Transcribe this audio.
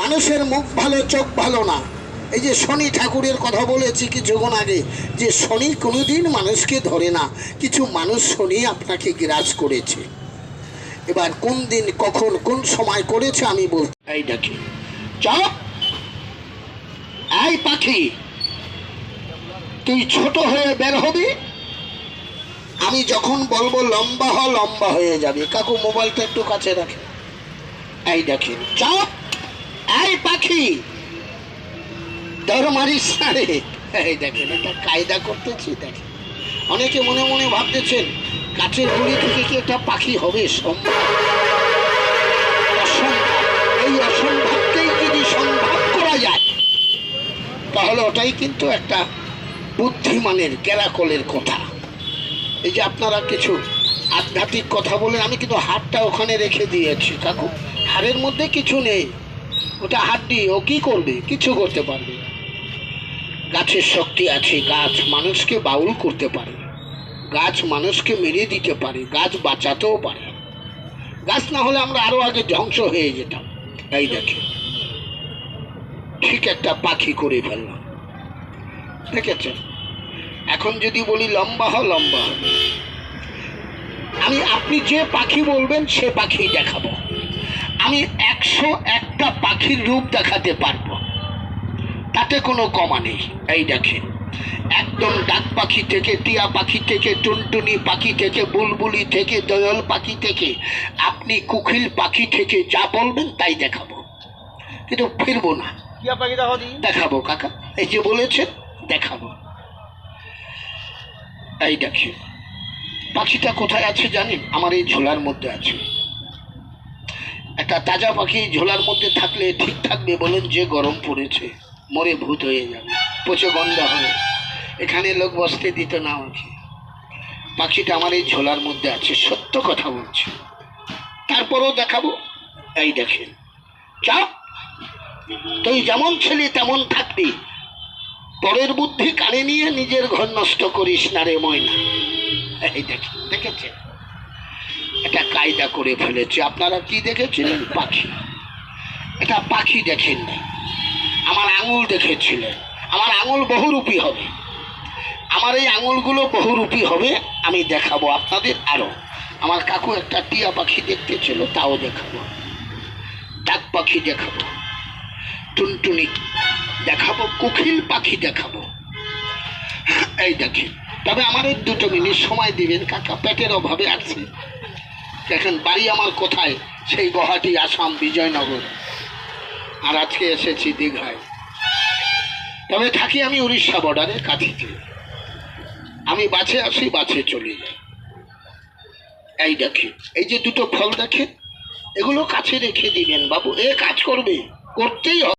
মানুষের মুখ ভালো, চোখ ভালো না। এই যে শনি ঠাকুরের কথা বলেছি কিছুক্ষণ আগে, যে শনি কোনোদিন মানুষকে ধরে না, কিছু মানুষ শনি আপনাকে গ্রাস করেছে। এবার কোন দিন, কখন, কোন সময় করেছে আমি বলতে এই ডাকি এই পাখি, তুই ছোট হয়ে বের হবি। আমি যখন বলব লম্বা হ, লম্বা হয়ে যাবে। কাকু মোবাইলটা একটু কাছে রাখে। এই দেখেন চপ এই পাখি ডর মারিস রে এই দেখেন এটা কায়দা করতেছি, দেখেন। অনেকে মনে মনে ভাবতেছেন, কাঠের গুড়ি থেকে কি একটা পাখি হবে সম্ভব? এই অসম্ভবকেই যদি সম্ভব করা যায়, তাহলে ওটাই কিন্তু একটা বুদ্ধিমানের ক্যারাকলের কথা। এই যে আপনারা কিছু আধ্যাত্মিক কথা বলে আমি কিন্তু হাতটা ওখানে রেখে দিয়েছি, কাকু। হাড়ের মধ্যে কিছু নেই। ওটা হাড্ডি, ও কি করবে? কিছু করতে পারবে গাছের শক্তি আছে, গাছ মানুষকে বাউল করতে পারে। গাছ মানুষকে মেরে দিতে পারে, গাছ বাঁচাতেও পারে। গাছ না হলে আমরা আরও আগে ধ্বংস হয়ে যেতাম। এই দেখে। ঠিক একটা পাখি করে ফেললাম। দেখেছেন? এখন যদি বলি লম্বা হ, লম্বা আমি, আপনি যে পাখি বলবেন, সে পাখি দেখাবো। আমি একশো একটা পাখির রূপ দেখাতে পারব। তাতে কোনো কমা নেই। এই দেখেন একদম ডাক পাখি থেকে টিয়া পাখি থেকে টুনটুনি পাখি থেকে বুলবুলি থেকে দয়াল পাখি থেকে আপনি কুকিল পাখি থেকে যা বলবেন তাই দেখাবো। কিন্তু ফিরবো না। টিয়া পাখি দেখাবো কাকা এই যে বলেছেন দেখাবো। এই দেখি পাখিটা কোথায় আছে জানেন? আমার এই ঝোলার মধ্যে আছে। একটা তাজা পাখি ঝোলার মধ্যে থাকলে ঠিক থাকবে বলেন যে গরম পড়েছে। মরে ভূত হয়ে যাবে। পচে গন্ধ হবে। এখানে লোক বসতে দিত না আমাকে। পাখিটা আমার এই ঝোলার মধ্যে আছে, সত্য কথা বলছি। তারপরেও দেখাবো। এই দেখেন। চাপ। তুই যেমন ছেলে তেমন থাকবি। পরের বুদ্ধি কানে নিয়ে নিজের ঘর নষ্ট করিস না রে ময়না। এই দেখি দেখেছেন? এটা কায়দা করে ফেলেছে। আপনারা কি দেখেছিলেন? পাখি। এটা পাখি দেখেননি আমার আঙুল দেখেছিলেন। আমার আঙুল বহুরূপী হবে। আমার এই আঙুলগুলো বহুরূপী হবে, আমি দেখাবো আপনাদের আরও আমার কাকু একটা টিয়া পাখি দেখতে ছিল, তাও দেখাবো। ডাক পাখি দেখাবো। টুনটুনি দেখাবো কুখিল পাখি দেখাবো। এই দেখি তবে আমার দুটো মিনিট সময় দিবেন, কাকা। পেটের অভাবে আছে। দেখেন, বাড়ি আমার কোথায়? সেই গুয়াহাটি, আসাম, বিজয়নগর। আর আজকে এসেছি দীঘায়। তবে থাকি আমি উড়িষ্যা বর্ডারে কাঠিতে আমি বাছে আসি, বাছে চলে যাই। এই দেখেন, এই যে দুটো ফল দেখেন, এগুলো কাছে রেখে দিবেন বাবু, এ কাজ করবে, করতেই হবে।